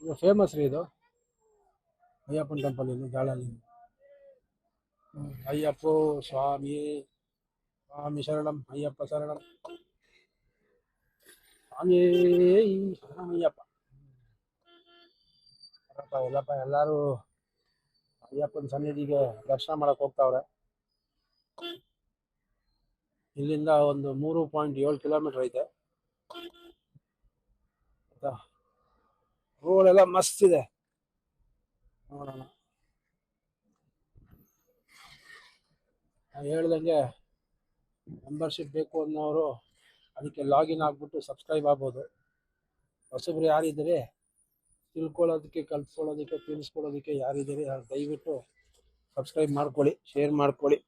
ಇದು ಫೇಮಸ್ ರೀ ಇದು. ಅಯ್ಯಪ್ಪನ ಟೆಂಪಲ್ ಜಾಳಲ್ಲಿ ಹ್ಮ್. ಅಯ್ಯಪ್ಪೋ ಸ್ವಾಮಿ ಸ್ವಾಮಿ ಶರಣಂ, ಅಯ್ಯಪ್ಪ ಶರಣಂ. ಸ್ವಾಮಿ ಶರಣಮಯ್ಯಪ್ಪ ಎಲ್ಲಪ್ಪ ಎಲ್ಲಾರು ಅಯ್ಯಪ್ಪನ ಸನ್ನಿಧಿಗೆ ದರ್ಶನ ಮಾಡಕ್ ಹೋಗ್ತಾವ್ರೆ. ಇಲ್ಲಿಂದ ಒಂದು ಮೂರು ಪಾಯಿಂಟ್ ಏಳು ಕಿಲೋಮೀಟರ್ ಐತೆ. ರೋಡ್ ಎಲ್ಲ ಮಸ್ತ್ ಇದೆ. ನೋಡೋಣ. ನಾನು ಹೇಳ್ದಂಗೆ ಮೆಂಬರ್ಶಿಪ್ ಬೇಕು ಅನ್ನೋರು ಅದಕ್ಕೆ ಲಾಗಿನ್ ಆಗಿಬಿಟ್ಟು ಸಬ್ಸ್ಕ್ರೈಬ್ ಆಗ್ಬೋದು. ಹೊಸಬ್ರು ಯಾರಿದ್ದೀರಿ ತಿಳ್ಕೊಳ್ಳೋದಕ್ಕೆ, ಕಲ್ತ್ಕೊಳ್ಳೋದಕ್ಕೆ, ತಿಳಿಸ್ಕೊಳ್ಳೋದಕ್ಕೆ ಯಾರಿದ್ದೀರಿ ದಯವಿಟ್ಟು ಸಬ್ಸ್ಕ್ರೈಬ್ ಮಾಡ್ಕೊಳ್ಳಿ ಶೇರ್ ಮಾಡ್ಕೊಳ್ಳಿ.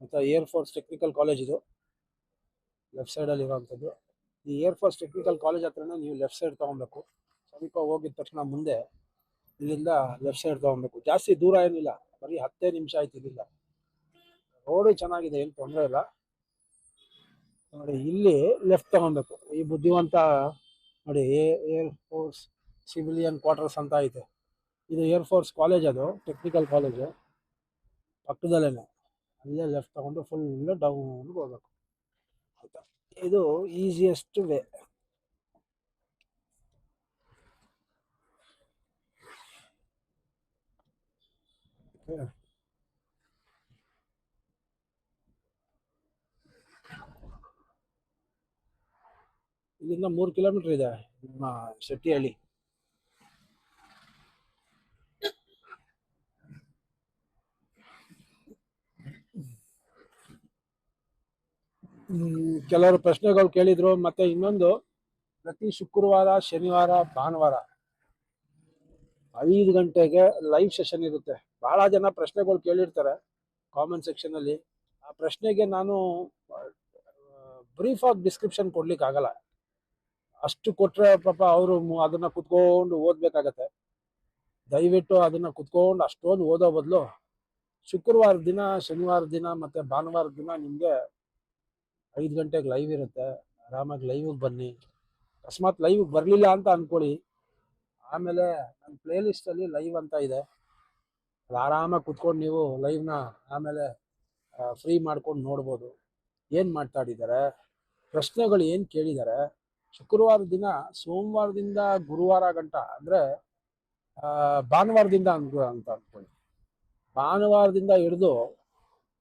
ಮತ್ತು ಏರ್ ಫೋರ್ಸ್ ಟೆಕ್ನಿಕಲ್ ಕಾಲೇಜ್ ಇದು ಲೆಫ್ಟ್ ಸೈಡಲ್ಲಿ ಇರೋವಂಥದ್ದು. ಈ ಏರ್ ಫೋರ್ಸ್ ಟೆಕ್ನಿಕಲ್ ಕಾಲೇಜ್ ಹತ್ರನೇ ನೀವು ಲೆಫ್ಟ್ ಸೈಡ್ ತೊಗೊಬೇಕು ಸಮೀಪ ಹೋಗಿದ ತಕ್ಷಣ ಮುಂದೆ ಇಲ್ಲಿಂದ ಲೆಫ್ಟ್ ಸೈಡ್ ತೊಗೊಬೇಕು ಜಾಸ್ತಿ ದೂರ ಏನಿಲ್ಲ, ಬರೀ ಹತ್ತೇ ನಿಮಿಷ ಆಯ್ತು ಇಲ್ಲಿಂದ. ರೋಡು ಚೆನ್ನಾಗಿದೆ, ಏನು ತೊಂದರೆ ಇಲ್ಲ. ನೋಡಿ, ಇಲ್ಲಿ ಲೆಫ್ಟ್ ತಗೊಬೇಕು ಈ ಬುದ್ಧಿವಂತ ನೋಡಿ ಏರ್ ಫೋರ್ಸ್ ಸಿವಿಲಿಯನ್ ಕ್ವಾರ್ಟರ್ಸ್ ಅಂತ ಐತೆ. ಇದು ಏರ್ ಫೋರ್ಸ್ ಕಾಲೇಜ್ ಅದು ಟೆಕ್ನಿಕಲ್ ಕಾಲೇಜು ಪಕ್ಕದಲ್ಲೇನೆ. ಅಲ್ಲೇ ಲೆಫ್ಟ್ ತಗೊಂಡು ಫುಲ್ ಡೌನ್ ಹೋಗ್ಬೇಕು. ಆಯ್ತಾ? ಇದು ಈಸಿಯೆಸ್ಟ್ ವೇ ಇಲ್ಲಿಂದ ಮೂರು ಕಿಲೋಮೀಟರ್ ಇದೆ ನಮ್ಮ ಶೆಟ್ಟಿಹಳ್ಳಿ. ಕೆಲವರು ಪ್ರಶ್ನೆಗಳು ಕೇಳಿದ್ರು, ಮತ್ತೆ ಇನ್ನೊಂದು, ಪ್ರತಿ ಶುಕ್ರವಾರ, ಶನಿವಾರ, ಭಾನುವಾರ ಐದು ಗಂಟೆಗೆ ಲೈವ್ ಸೆಷನ್ ಇರುತ್ತೆ. ಬಹಳ ಜನ ಪ್ರಶ್ನೆಗಳು ಕೇಳಿರ್ತಾರೆ ಕಾಮೆಂಟ್ ಸೆಕ್ಷನ್ ಅಲ್ಲಿ. ಆ ಪ್ರಶ್ನೆಗೆ ನಾನು ಬ್ರೀಫ್ ಆಗಿ ಡಿಸ್ಕ್ರಿಪ್ಷನ್ ಕೊಡ್ಲಿಕ್ಕೆ ಆಗಲ್ಲ ಅಷ್ಟು ಕೊಟ್ರೆ ಪಾಪ ಅವರು ಅದನ್ನ ಕುತ್ಕೊಂಡು ಓದ್ಬೇಕಾಗತ್ತೆ. ದಯವಿಟ್ಟು ಅದನ್ನ ಕುತ್ಕೊಂಡು ಅಷ್ಟೊಂದು ಓದೋ ಬದಲು ಶುಕ್ರವಾರ ದಿನ, ಶನಿವಾರ ದಿನ ಮತ್ತೆ ಭಾನುವಾರ ದಿನ ನಿಮ್ಗೆ ಐದು ಗಂಟೆಗೆ ಲೈವ್ ಇರುತ್ತೆ. ಆರಾಮಾಗಿ ಲೈವ್ಗೆ ಬನ್ನಿ. ಅಕಸ್ಮಾತ್ ಲೈವ್ ಬರಲಿಲ್ಲ ಅಂತ ಅನ್ಕೊಳ್ಳಿ. ಆಮೇಲೆ ನನ್ನ ಪ್ಲೇ ಅಲ್ಲಿ ಲೈವ್ ಅಂತ ಇದೆ. ಅದು ಆರಾಮಾಗಿ ಕುತ್ಕೊಂಡು ನೀವು ಲೈವ್ನ ಆಮೇಲೆ ಫ್ರೀ ಮಾಡ್ಕೊಂಡು ನೋಡ್ಬೋದು. ಏನು ಮಾತಾಡಿದ್ದಾರೆ ಪ್ರಶ್ನೆಗಳು ಏನು ಕೇಳಿದ್ದಾರೆ ಶುಕ್ರವಾರ ದಿನ, ಸೋಮವಾರದಿಂದ ಗುರುವಾರ ಗಂಟ ಅಂದರೆ ಭಾನುವಾರದಿಂದ ಅನ್ಕೊ ಅಂತ ಅನ್ಕೊಳ್ಳಿ. ಭಾನುವಾರದಿಂದ ಹಿಡಿದು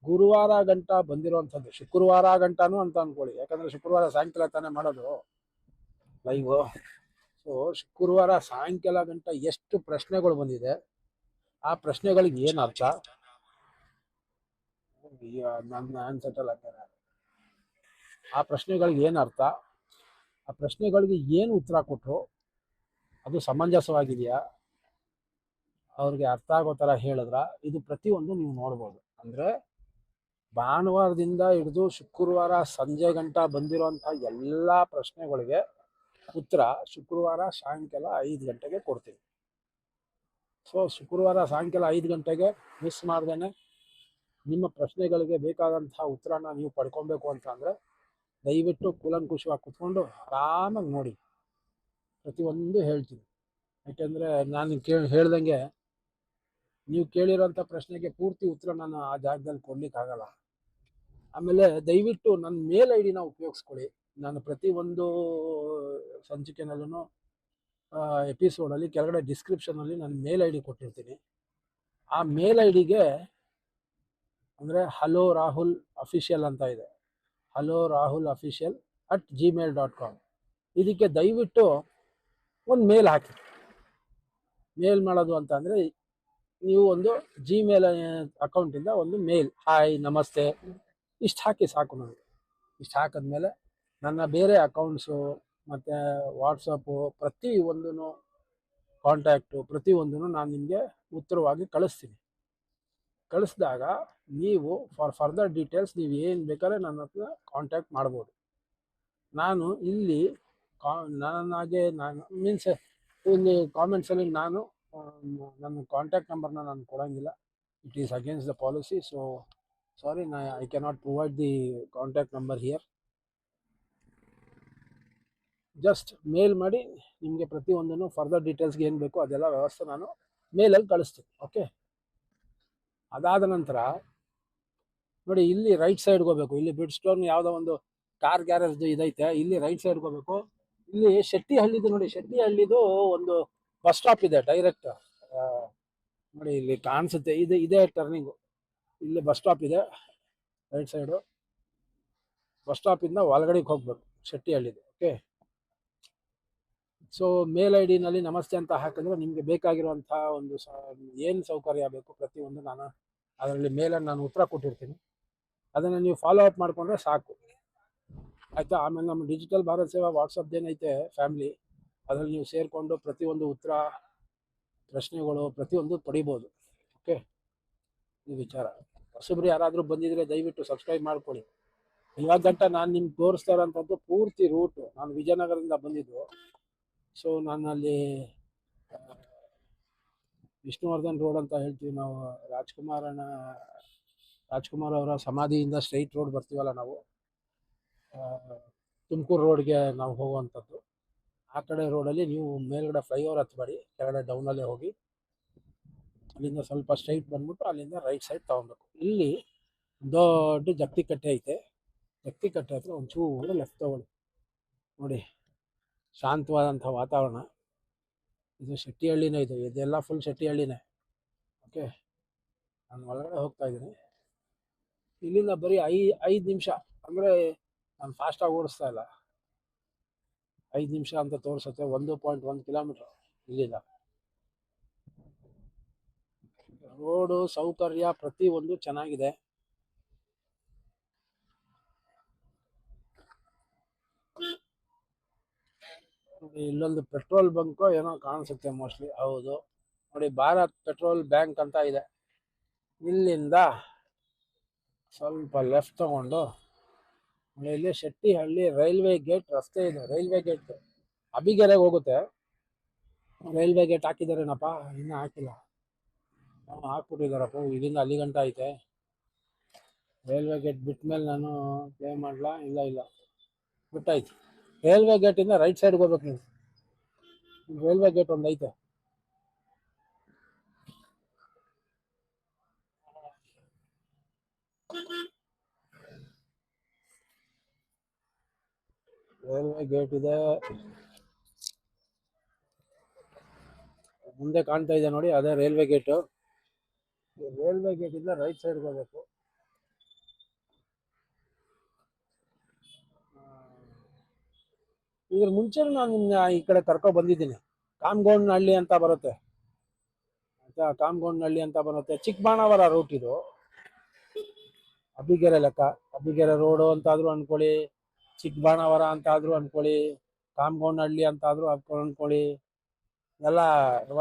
ಗುರುವಾರ ಗಂಟ ಬಂದಿರುವಂಥದ್ದು. ಶುಕ್ರವಾರ ಗಂಟನೂ ಅಂತ ಅನ್ಕೊಳ್ಳಿ. ಯಾಕಂದ್ರೆ ಶುಕ್ರವಾರ ಸಾಯಂಕಾಲ ತಾನೇ ಮಾಡೋದು. ಲೈವ್ ಸೊ ಶುಕ್ರವಾರ ಸಾಯಂಕಾಲ ಗಂಟ ಎಷ್ಟು ಪ್ರಶ್ನೆಗಳು ಬಂದಿದೆ. ಆ ಪ್ರಶ್ನೆಗಳಿಗೆ ಏನು ಅರ್ಥ? ನನ್ನ ಆನ್ಸರ್ ಆ ಪ್ರಶ್ನೆಗಳಿಗೆ ಏನು ಅರ್ಥ? ಆ ಪ್ರಶ್ನೆಗಳಿಗೆ ಏನು ಉತ್ತರ ಕೊಟ್ಟರು ಅದು ಸಮಂಜಸವಾಗಿದೆಯಾ? ಅವ್ರಿಗೆ ಅರ್ಥ ಆಗೋ ಥರ ಹೇಳಿದ್ರ ಇದು ಪ್ರತಿಯೊಂದು ನೀವು ನೋಡ್ಬೋದು. ಅಂದರೆ ಭಾನುವಾರದಿಂದ ಹಿಡಿದು ಶುಕ್ರವಾರ ಸಂಜೆ ಗಂಟ ಬಂದಿರುವಂಥ ಎಲ್ಲ ಪ್ರಶ್ನೆಗಳಿಗೆ ಉತ್ತರ ಶುಕ್ರವಾರ ಸಾಯಂಕಾಲ ಐದು ಗಂಟೆಗೆ ಕೊಡ್ತೀವಿ ಸೊ ಶುಕ್ರವಾರ ಸಾಯಂಕಾಲ ಐದು ಗಂಟೆಗೆ ಮಿಸ್ ಮಾಡ್ದೇನೆ. ನಿಮ್ಮ ಪ್ರಶ್ನೆಗಳಿಗೆ ಬೇಕಾದಂಥ ಉತ್ತರನ ನೀವು ಪಡ್ಕೊಬೇಕು ಅಂತ ಅಂದರೆ ದಯವಿಟ್ಟು ಕೂಲಂಕುಷವಾಗಿ ಕುತ್ಕೊಂಡು ಆರಾಮಾಗಿ ನೋಡಿ. ಪ್ರತಿಯೊಂದು ಹೇಳ್ತೀನಿ. ಯಾಕೆಂದರೆ ನಾನು ಕೇಳಿ, ಹೇಳ್ದಂಗೆ ನೀವು ಕೇಳಿರೋಂಥ ಪ್ರಶ್ನೆಗೆ ಪೂರ್ತಿ ಉತ್ತರ ನಾನು ಆ ಜಾಗದಲ್ಲಿ ಕೊಡ್ಲಿಕ್ಕಾಗಲ್ಲ. ಆಮೇಲೆ ದಯವಿಟ್ಟು ನನ್ನ ಮೇಲ್ ಐ ಡಿನ ಉಪಯೋಗಿಸ್ಕೊಳ್ಳಿ. ನಾನು ಪ್ರತಿ ಒಂದು ಸಂಚಿಕೆನಲ್ಲೂ ಎಪಿಸೋಡಲ್ಲಿ ಕೆಳಗಡೆ ಡಿಸ್ಕ್ರಿಪ್ಷನಲ್ಲಿ ನಾನು ಮೇಲ್ ಐ ಡಿ ಕೊಟ್ಟಿರ್ತೀನಿ. ಆ ಮೇಲ್ ಐ ಡಿಗೆ ಅಂದರೆ ಹಲೋ ರಾಹುಲ್ ಅಫಿಷಿಯಲ್ ಅಂತ ಇದೆ. Hello Rahul official at Gmail dot com. ಇದಕ್ಕೆ ದಯವಿಟ್ಟು ಒಂದು ಮೇಲ್ ಹಾಕಿ. ಮೇಲ್ ಮಾಡೋದು ಅಂತ ಅಂದರೆ ನೀವು ಒಂದು ಜಿಮೇಲ್ ಅಕೌಂಟಿಂದ ಒಂದು ಮೇಲ್. ಹಾಯ್ ನಮಸ್ತೆ. ಇಷ್ಟು ಹಾಕಿ ಸಾಕು ನನಗೆ ಇಷ್ಟು ಹಾಕಿದ್ಮೇಲೆ ನನ್ನ ಬೇರೆ ಅಕೌಂಟ್ಸು ಮತ್ತು ವಾಟ್ಸಪ್ಪು ಪ್ರತಿ ಒಂದೂ ಕಾಂಟ್ಯಾಕ್ಟು ಪ್ರತಿಯೊಂದನ್ನು ನಾನು ನಿಮಗೆ ಉತ್ತರವಾಗಿ ಕಳಿಸ್ತೀನಿ. ಕಳಿಸಿದಾಗ ನೀವು ಫಾರ್ ಫರ್ದರ್ ಡೀಟೇಲ್ಸ್ ನೀವು ಏನು ಬೇಕಾದ್ರೆ ನನ್ನ ಹತ್ರ ಕಾಂಟ್ಯಾಕ್ಟ್ ಮಾಡ್ಬೋದು. ನಾನು ಇಲ್ಲಿ ಕಾ ನನಗೆ ನಾನು ಮೀನ್ಸ್ ಇಲ್ಲಿ ಕಾಮೆಂಟ್ಸಲ್ಲಿ ನಾನು ನನ್ನ ಕಾಂಟ್ಯಾಕ್ಟ್ ನಂಬರ್ನ ನಾನು ಕೊಡೋಂಗಿಲ್ಲ. It is against the policy so sorry ನಾ I cannot provide the contact number here just mail ಮಾಡಿ, ನಿಮಗೆ ಪ್ರತಿಯೊಂದನ್ನು ಫರ್ದರ್ ಡೀಟೇಲ್ಸ್ಗೆ ಏನು ಬೇಕೋ ಅದೆಲ್ಲ ವ್ಯವಸ್ಥೆ ನಾನು ಮೇಲಲ್ಲಿ ಕಳಿಸ್ತೀನಿ ಓಕೆ ಅದಾದ ನಂತರ ನೋಡಿ ಇಲ್ಲಿ ರೈಟ್ ಸೈಡ್ಗೆ ಹೋಗ್ಬೇಕು. ಇಲ್ಲಿ ಬಿಡ್ ಸ್ಟೋನ್ ಯಾವುದೋ ಒಂದು ಕಾರ್ ಗ್ಯಾರೇಜ್ ಇದೈತೆ. ಇಲ್ಲಿ ರೈಟ್ ಸೈಡ್ಗೆ ಹೋಗ್ಬೇಕು. ಇಲ್ಲಿ ಶೆಟ್ಟಿ ಹಳ್ಳಿದು ನೋಡಿ, ಶೆಟ್ಟಿ ಹಳ್ಳಿದು ಒಂದು ಬಸ್ ಸ್ಟಾಪ್ ಇದೆ ಡೈರೆಕ್ಟ್ ನೋಡಿ ಇಲ್ಲಿ ಕಾಣಿಸುತ್ತೆ. ಇದು ಇದೇ ಟರ್ನಿಂಗು ಇಲ್ಲಿ ಬಸ್ ಸ್ಟಾಪ್ ಇದೆ ರೈಟ್ ಸೈಡು ಬಸ್ ಸ್ಟಾಪಿಂದ ಒಳಗಡೆಗೆ ಹೋಗ್ಬೇಕು ಶೆಟ್ಟಿ ಹಳ್ಳಿದು ಓಕೆ ಸೊ ಮೇಲ್ ಐ ಡಿನಲ್ಲಿ ನಮಸ್ತೆ ಅಂತ ಹಾಕಿದ್ರೆ ನಿಮಗೆ ಬೇಕಾಗಿರುವಂತಹ ಒಂದು ಏನು ಸೌಕರ್ಯ ಬೇಕು ಪ್ರತಿಯೊಂದು ನಾನು ಅದರಲ್ಲಿ ಮೇಲನ್ನು ನಾನು ಉತ್ತರ ಕೊಟ್ಟಿರ್ತೀನಿ. ಅದನ್ನು ನೀವು ಫಾಲೋ ಅಪ್ ಮಾಡಿಕೊಂಡ್ರೆ ಸಾಕು. ಆಯಿತಾ? ಆಮೇಲೆ ನಮ್ಮ ಡಿಜಿಟಲ್ ಭಾರತ್ ಸೇವಾ ವಾಟ್ಸಪ್ ಏನೈತೆ ಫ್ಯಾಮಿಲಿ ಅದರಲ್ಲಿ ನೀವು ಸೇರಿಕೊಂಡು ಪ್ರತಿಯೊಂದು ಉತ್ತರ, ಪ್ರಶ್ನೆಗಳು ಪ್ರತಿಯೊಂದು ಪಡಿಬೋದು. ಓಕೆ ಈ ವಿಚಾರ. ಹೊಸಬ್ರು ಯಾರಾದರೂ ಬಂದಿದ್ರೆ ದಯವಿಟ್ಟು ಸಬ್ಸ್ಕ್ರೈಬ್ ಮಾಡ್ಕೊಳ್ಳಿ. ಇವಾಗ ಗಂಟ ನಾನು ನಿಮ್ಗೆ ತೋರಿಸ್ತಾ ಇರೋಂಥದ್ದು ಪೂರ್ತಿ ರೂಟ್ ನಾನು ವಿಜಯನಗರದಿಂದ ಬಂದಿದ್ದು. ಸೊ ನಾನು ಅಲ್ಲಿ ವಿಷ್ಣುವರ್ಧನ್ ರೋಡ್ ಅಂತ ಹೇಳ್ತೀವಿ ನಾವು. ರಾಜ್ಕುಮಾರನ ರಾಜ್ಕುಮಾರ್ ಅವರ ಸಮಾಧಿಯಿಂದ ಸ್ಟ್ರೈಟ್ ರೋಡ್ ಬರ್ತೀವಲ್ಲ ನಾವು ತುಮಕೂರು ರೋಡ್ಗೆ ನಾವು ಹೋಗುವಂಥದ್ದು. ಆ ಕಡೆ ರೋಡಲ್ಲಿ ನೀವು ಮೇಲ್ಗಡೆ ಫ್ಲೈಓವರ್ ಹತ್ಬೇಡಿ, ಕೆಳಗಡೆ ಡೌನಲ್ಲೇ ಹೋಗಿ. ಅಲ್ಲಿಂದ ಸ್ವಲ್ಪ ಸ್ಟ್ರೈಟ್ ಬಂದ್ಬಿಟ್ಟು ಅಲ್ಲಿಂದ ರೈಟ್ ಸೈಡ್ ತೊಗೊಬೇಕು ಇಲ್ಲಿ ದೊಡ್ಡ ಜಗ್ತಿ ಕಟ್ಟೆ ಐತೆ. ಜಗ್ತಿ ಕಟ್ಟೆ ಹತ್ರ ಒಂಚೂರು ಲೆಫ್ಟ್ ತೊಗೊಳ್ಳಿ. ನೋಡಿ, ಶಾಂತವಾದಂಥ ವಾತಾವರಣ. ಇದು ಶೆಟ್ಟಿಹಳ್ಳಿನೇ ಇದು. ಇದೆಲ್ಲ ಫುಲ್ ಶೆಟ್ಟಿಹಳ್ಳಿನೇ. ಓಕೆ ನಾನು ಒಳಗಡೆ ಹೋಗ್ತಾ ಇದ್ದೀನಿ. ಇಲ್ಲಿಂದ ಬರೀ ಐ, ಐದು ನಿಮಿಷ, ಅಂದರೆ ನಾನು ಫಾಸ್ಟಾಗಿ ಓಡಿಸ್ತಾ ಇಲ್ಲ. ಐದು ನಿಮಿಷ ಅಂತ ತೋರಿಸುತ್ತೆ, ಒಂದು ಪಾಯಿಂಟ್ ಒಂದು ಕಿಲೋಮೀಟರ್ ಇಲ್ಲಿಂದ. ರೋಡು ಸೌಕರ್ಯ ಪ್ರತಿ ಒಂದು ಚೆನ್ನಾಗಿದೆ. ಇಲ್ಲೊಂದು ಪೆಟ್ರೋಲ್ ಬಂಕ್ ಏನೋ ಕಾಣಿಸುತ್ತೆ ಮೋಸ್ಟ್ಲಿ ಹೌದು. ನೋಡಿ, ಭಾರತ್ ಪೆಟ್ರೋಲ್ ಬ್ಯಾಂಕ್ ಅಂತ ಇದೆ. ಇಲ್ಲಿಂದ ಸ್ವಲ್ಪ ಲೆಫ್ಟ್ ತಗೊಂಡು ಇಲ್ಲಿ ಶೆಟ್ಟಿಹಳ್ಳಿ ರೈಲ್ವೆ ಗೇಟ್ ರಸ್ತೆ ಇದೆ. ರೈಲ್ವೆ ಗೇಟ್ ಅಬಿಗೆರೆಗೆ ಹೋಗುತ್ತೆ. ರೈಲ್ವೆ ಗೇಟ್ ಹಾಕಿದಾರೇನಪ್ಪ? ಇನ್ನೂ ಹಾಕಿಲ್ಲ. ಹಾಕ್ಬಿಟ್ಟಿದಾರಪ್ಪ. ಇಲ್ಲಿಂದ ಅಲ್ಲಿ ಗಂಟ ಐತೆ. ರೈಲ್ವೆ ಗೇಟ್ ಬಿಟ್ಮೇಲೆ ನಾನು ಪ್ಲೇ ಮಾಡಲಾ? ಇಲ್ಲ ಇಲ್ಲ. ಬಿಟ್ಟಾಯ್ತು. ರೈಲ್ವೆ ಗೇಟಿಂದ ರೈಟ್ ಸೈಡ್ಗೆ ಹೋಗ್ಬೇಕು ನೀವು ರೈಲ್ವೆ ಗೇಟ್ ಒಂದು ಐತೆ. ರೈಲ್ವೆ ಗೇಟ್ ಇದೆ ಮುಂದೆ ಕಾಣ್ತಾ ಇದೆ ನೋಡಿ, ಅದೇ ರೈಲ್ವೆ ಗೇಟು ರೈಲ್ವೆ ಗೇಟ್ ಇಂದ ರೈಟ್ ಸೈಡ್ ಹೋಗ್ಬೇಕು. ಇದ್ರ ಮುಂಚೆ ನಾನು ನಿಮ್ನ ಈ ಕಡೆ ಕರ್ಕೊ ಬಂದಿದ್ದೀನಿ. ಕಾಮಗೌಡನಹಳ್ಳಿ ಅಂತ ಬರುತ್ತೆ. ಆಯ್ತಾ? ಕಾಮಗೌಡನಹಳ್ಳಿ ಅಂತ ಬರುತ್ತೆ. ಚಿಕ್ಕಬಾಣಾವರ ರೂಟ್ ಇದು. ಅಬ್ಬಿಗೆರೆ ಲೆಕ್ಕ. ಅಬ್ಬಿಗೆರೆ ರೋಡು ಅಂತಾದ್ರೂ ಅನ್ಕೊಳ್ಳಿ. ಚಿಕ್ಕಬಾಣಾವರ ಅಂತಾದ್ರೂ ಅನ್ಕೊಳ್ಳಿ, ಕಾಮಗೌಡನಹಳ್ಳಿ ಅಂತ ಆದ್ರೂ ಅನ್ಕೊಳ್ಳಿ. ಎಲ್ಲ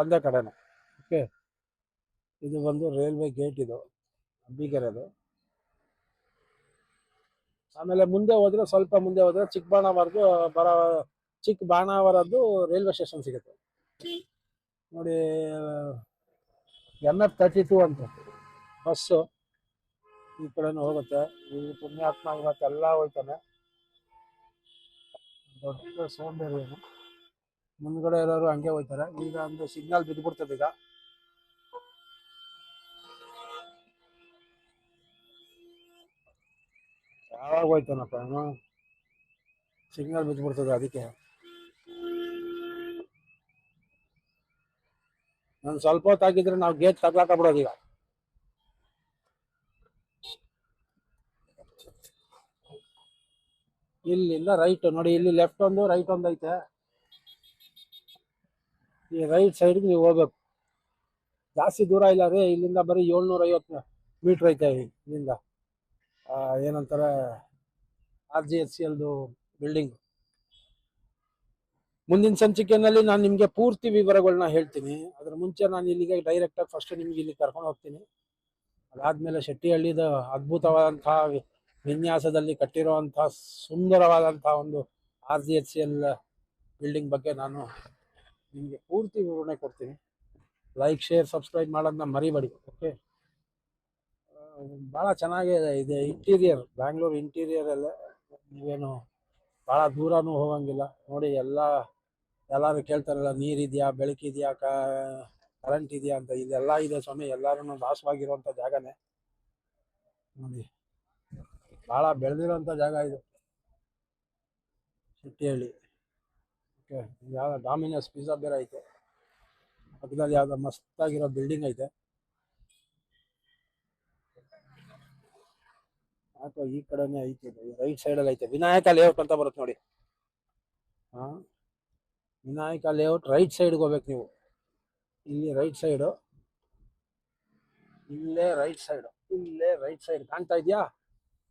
ಒಂದೇ ಕಡೆನೆ. ಓಕೆ? ಇದು ಬಂದು ರೈಲ್ವೆ ಗೇಟ್ ಇದು ಅಬ್ಬಿಗೆರೆದು ಆಮೇಲೆ ಮುಂದೆ ಹೋದ್ರೆ, ಸ್ವಲ್ಪ ಮುಂದೆ ಹೋದ್ರೆ ಬರ ಬರೋ ಚಿಕ್ಕಬಾಣಾವರದ್ದು ರೈಲ್ವೆ ಸ್ಟೇಷನ್ ಸಿಗುತ್ತೆ. ನೋಡಿ ಎಂ ಎಫ್ ತರ್ಟಿ ಟೂ ಅಂತ. ಬಸ್ಸು ಈ ಕಡೆನೂ ಹೋಗುತ್ತೆ. ಈ ಪುಣ್ಯಾತ್ಮ ಇವತ್ತೆಲ್ಲ ಹೋಯ್ತಾನೆ ದೊಡ್ಡ ಸೋಂಬೇರಿ ಮುಂದ್ಗಡೆ ಇರೋರು ಹಂಗೆ ಹೋಯ್ತಾರೆ ಈಗ ಒಂದು ಸಿಗ್ನಲ್ ಬಿದ್ದ್ಬಿಡ್ತದೆ ಈಗ. ಯಾವಾಗ ಹೋಯ್ತಾನಪ್ಪ ಸಿಗ್ನಲ್ ಬಿದ್ದ್ಬಿಡ್ತದೆ ಅದಕ್ಕೆ. ನಾನು ಸ್ವಲ್ಪ ಹೊತ್ತು ಹಾಕಿದ್ರೆ ನಾವು ಗೇಟ್ ತಗ್ಲಾಕ ಬಿಡೋದು ಈಗ. ಇಲ್ಲಿಂದ ರೈಟ್ ನೋಡಿ, ಇಲ್ಲಿ ಲೆಫ್ಟ್ ಒಂದು ರೈಟ್ ಒಂದು ಐತೆ. ಈ ರೈಟ್ ಸೈಡ್ಗೆ ನೀವು ಹೋಗ್ಬೇಕು. ಜಾಸ್ತಿ ದೂರ ಇಲ್ಲ ರೀ, ಇಲ್ಲಿಂದ ಬರೀ ಏಳ್ನೂರ ಐವತ್ತು ಮೀಟ್ರ್ ಐತೆ ಇಲ್ಲಿಂದ. ಏನಂತಾರೆ ಆರ್ ಜಿ ಎಸ್ ಸಿ ಎಲ್ದು ಬಿಲ್ಡಿಂಗ್ ಮುಂದಿನ ಸಂಚಿಕೆಯಲ್ಲಿ ನಾನು ನಿಮಗೆ ಪೂರ್ತಿ ವಿವರಗಳನ್ನ ಹೇಳ್ತೀನಿ. ಅದ್ರ ಮುಂಚೆ ನಾನು ಇಲ್ಲಿಗೆ ಡೈರೆಕ್ಟಾಗಿ ಫಸ್ಟ್ ನಿಮ್ಗೆ ಇಲ್ಲಿ ಕರ್ಕೊಂಡು ಹೋಗ್ತೀನಿ. ಅದಾದ್ಮೇಲೆ ಶೆಟ್ಟಿಹಳ್ಳಿದ ಅದ್ಭುತವಾದಂತಹ ವಿನ್ಯಾಸದಲ್ಲಿ ಕಟ್ಟಿರುವಂತಹ ಸುಂದರವಾದಂತಹ ಒಂದು R G H C L building ಬಗ್ಗೆ ನಾನು ನಿಮಗೆ ಪೂರ್ತಿ ವಿವರಣೆ ಕೊಡ್ತೀನಿ. ಲೈಕ್ ಶೇರ್ ಸಬ್ಸ್ಕ್ರೈಬ್ ಮಾಡೋದನ್ನ ಮರಿಬೇಡಿ ಓಕೆ ಭಾಳ ಚೆನ್ನಾಗಿದೆ ಇದೆ ಇಂಟೀರಿಯರ್ ಬ್ಯಾಂಗ್ಳೂರ್ ಇಂಟೀರಿಯರ್ ಎಲ್ಲ ನೀವೇನು ಭಾಳ ದೂರನೂ ಹೋಗಂಗಿಲ್ಲ. ನೋಡಿ, ಎಲ್ಲ, ಎಲ್ಲರೂ ಕೇಳ್ತಾರಲ್ಲ, ನೀರಿದೆಯಾ, ಬೆಳಕಿದೆಯಾ ಕರೆಂಟ್ ಇದೆಯಾ ಅಂತ. ಇದೆಲ್ಲ ಇದೆ ಸ್ವಾಮಿ ಎಲ್ಲರೂ ವಾಸವಾಗಿರುವಂಥ ಜಾಗನೇ. ನೋಡಿ. ಭಾಳ ಬೆಳೆದಿರೋಂಥ ಜಾಗ ಇದು. ಸಿಟಿಯಲ್ಲಿ ಓಕೆ ಯಾವ ಡಾಮಿನಸ್ ಪಿಜ್ಜಾ ಬೇರೆ ಐತೆ. ಪಕ್ಕದಲ್ಲಿ ಯಾವುದೋ ಮಸ್ತಾಗಿರೋ ಬಿಲ್ಡಿಂಗ್ ಐತೆ. ಅಥವಾ ಈ ಕಡೆನೇ ಐತೆ ರೈಟ್ ಸೈಡಲ್ಲಿ ಐತೆ. ವಿನಾಯಕ ಲೇಔಟ್ ಅಂತ ಬರುತ್ತೆ ನೋಡಿ. ಹಾ, ವಿನಾಯಕ ಲೇಔಟ್ ರೈಟ್ ಸೈಡ್ಗೆ ಹೋಗ್ಬೇಕು ನೀವು. ಇಲ್ಲಿ ರೈಟ್ ಸೈಡು ಇಲ್ಲೇ ರೈಟ್ ಸೈಡು ಇಲ್ಲೇ ರೈಟ್ ಸೈಡ್ ಕಾಣ್ತಾ ಇದೆಯಾ?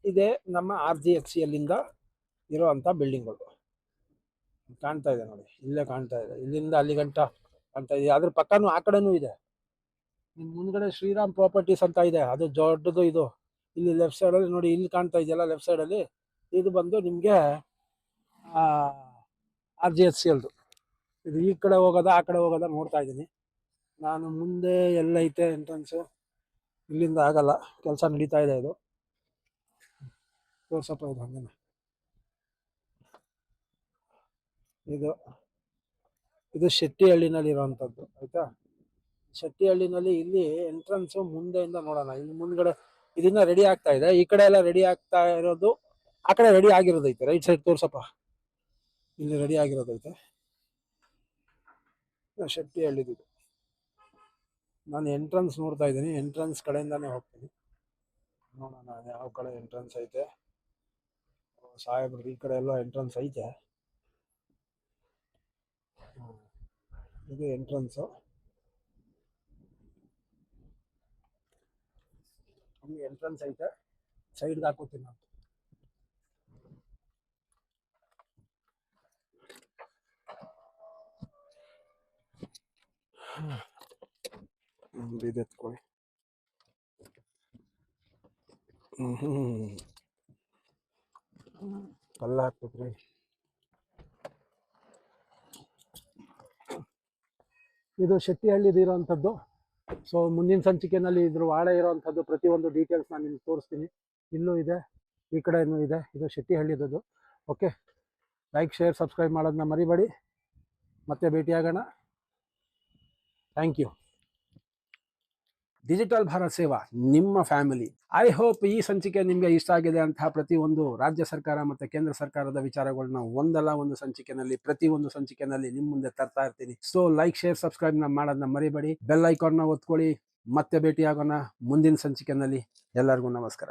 ಇದೇ ನಮ್ಮ ಆರ್ ಜಿ ಎಫ್ ಸಿ ಇರೋವಂಥ ಬಿಲ್ಡಿಂಗ್ಗಳು. ಕಾಣ್ತಾ ಇದೆ ನೋಡಿ, ಇಲ್ಲೇ ಕಾಣ್ತಾ ಇದೆ. ಇಲ್ಲಿಂದ ಅಲ್ಲಿ ಗಂಟ ಕಾಣ್ತಾ ಇದೆ. ಅದ್ರ ಪಕ್ಕನೂ ಆ ಕಡೆನೂ ಇದೆ. ನಿಮ್ಮ ಮುಂದ್ಗಡೆ ಶ್ರೀರಾಮ್ ಪ್ರಾಪರ್ಟೀಸ್ ಅಂತ ಇದೆ. ಅದು ದೊಡ್ಡದು ಇದು. ಇಲ್ಲಿ ಲೆಫ್ಟ್ ಸೈಡಲ್ಲಿ ನೋಡಿ, ಇಲ್ಲಿ ಕಾಣ್ತಾ ಇದೆಯಲ್ಲ ಲೆಫ್ಟ್ ಸೈಡಲ್ಲಿ ಇದು ಬಂದು ನಿಮಗೆ ಆರ್ ಜಿ ಎಸ್ ಇದು ಈ ಕಡೆ ಹೋಗೋದ, ಆ ಕಡೆ ಹೋಗೋದ ನೋಡ್ತಾ ಇದ್ದೀನಿ. ನಾನು ಮುಂದೆ ಎಲ್ಲೈತೆ ಎಂಟ್ರೆನ್ಸು ಇಲ್ಲಿಂದ ಆಗಲ್ಲ. ಕೆಲಸ ನಡೀತಾ ಇದೆ ಇದು ತೋರ್ಸಪ್ಪ ಇದು ಹಂಗೇನೆ. ಇದು ಇದು ಶೆಟ್ಟಿಹಳ್ಳಿನಲ್ಲಿ ಇರುವಂತದ್ದು ಆಯ್ತಾ? ಶೆಟ್ಟಿಹಳ್ಳಿನಲ್ಲಿ ಇಲ್ಲಿ ಎಂಟ್ರೆನ್ಸು ಮುಂದೆಯಿಂದ ನೋಡೋಣ. ಇಲ್ಲಿ ಮುಂದ್ಗಡೆ ಇದನ್ನ ರೆಡಿ ಆಗ್ತಾ ಇದೆ. ಈ ಕಡೆ ಎಲ್ಲ ರೆಡಿ ಆಗ್ತಾ ಇರೋದು, ಆ ಕಡೆ ರೆಡಿ ಆಗಿರೋದೈತೆ. ರೈಟ್ ಸೈಡ್ ತೋರ್ಸಪ್ಪ. ಇಲ್ಲಿ ರೆಡಿ ಆಗಿರೋದೈತೆ. ಶೆಟ್ಟಿಹಳ್ಳಿದು. ಇದು. ನಾನು ಎಂಟ್ರೆನ್ಸ್ ನೋಡ್ತಾ ಇದ್ದೀನಿ. ಎಂಟ್ರೆನ್ಸ್ ಕಡೆಯಿಂದಾನೇ ಹೋಗ್ತೀನಿ. ನೋಡೋಣ ಯಾವ ಕಡೆ ಎಂಟ್ರೆನ್ಸ್ ಐತೆ. ಸಾಹೇಬ್ರು ಈ ಕಡೆ ಎಲ್ಲ ಎಂಟ್ರೆನ್ಸ್ ಐತೆ. ಇದು ಎಂಟ್ರೆನ್ಸು ನಮ್ಗೆ ಎಂಟ್ರೆನ್ಸ್ ಐತೆ. ಸೈಡ್ಗೆ ಹಾಕೋತೀನಿ ನಾನು. ಇದು ಎತ್ಕೊಳ್ಳಿ ಹ್ಞೂ ಹ್ಮ್. ಕಲ್ಲ ಹಾಕ್ಬೇಕ್ರಿ ಇದು ಶೆಟ್ಟಿಹಳ್ಳಿದು ಇರುವಂಥದ್ದು. ಸೊ ಮುಂದಿನ ಸಂಚಿಕೆನಲ್ಲಿ ಇದ್ರ ವಾಡೆ ಇರೋವಂಥದ್ದು ಪ್ರತಿಯೊಂದು ಡೀಟೇಲ್ಸ್ ನಾನು ನಿಮ್ಗೆ ತೋರಿಸ್ತೀನಿ. ಇಲ್ಲೂ ಇದೆ, ಈ ಕಡೆನೂ ಇದೆ, ಇದು ಶೆಟ್ಟಿಹಳ್ಳಿದದ್ದು. ಓಕೆ ಲೈಕ್ ಶೇರ್ ಸಬ್ಸ್ಕ್ರೈಬ್ ಮಾಡೋದನ್ನ ಮರಿಬೇಡಿ. ಮತ್ತೆ ಭೇಟಿಯಾಗೋಣ. ಥ್ಯಾಂಕ್ ಯು ಡಿಜಿಟಲ್ ಭಾರತ್ ಸೇವಾ, ನಿಮ್ಮ ಫ್ಯಾಮಿಲಿ. ಐ ಹೋಪ್ ಈ ಸಂಚಿಕೆ ನಿಮಗೆ ಇಷ್ಟ ಆಗಿದೆ ಅಂತಹ ಪ್ರತಿಯೊಂದು ರಾಜ್ಯ ಸರ್ಕಾರ ಮತ್ತು ಕೇಂದ್ರ ಸರ್ಕಾರದ ವಿಚಾರಗಳನ್ನ ಒಂದಲ್ಲ ಒಂದು ಸಂಚಿಕೆನಲ್ಲಿ ಪ್ರತಿಯೊಂದು ಸಂಚಿಕೆನಲ್ಲಿ ನಿಮ್ಮ ಮುಂದೆ ತರ್ತಾ ಇರ್ತೀನಿ. ಸೊ ಲೈಕ್ ಶೇರ್ ಸಬ್ಸ್ಕ್ರೈಬ್ ಮಾಡೋದನ್ನ ಮರಿಬೇಡಿ. ಬೆಲ್ ಐಕಾನ್ನ ಒತ್ಕೊಳ್ಳಿ. ಮತ್ತೆ ಭೇಟಿಯಾಗೋಣ ಮುಂದಿನ ಸಂಚಿಕೆನಲ್ಲಿ. ಎಲ್ಲರಿಗೂ ನಮಸ್ಕಾರ.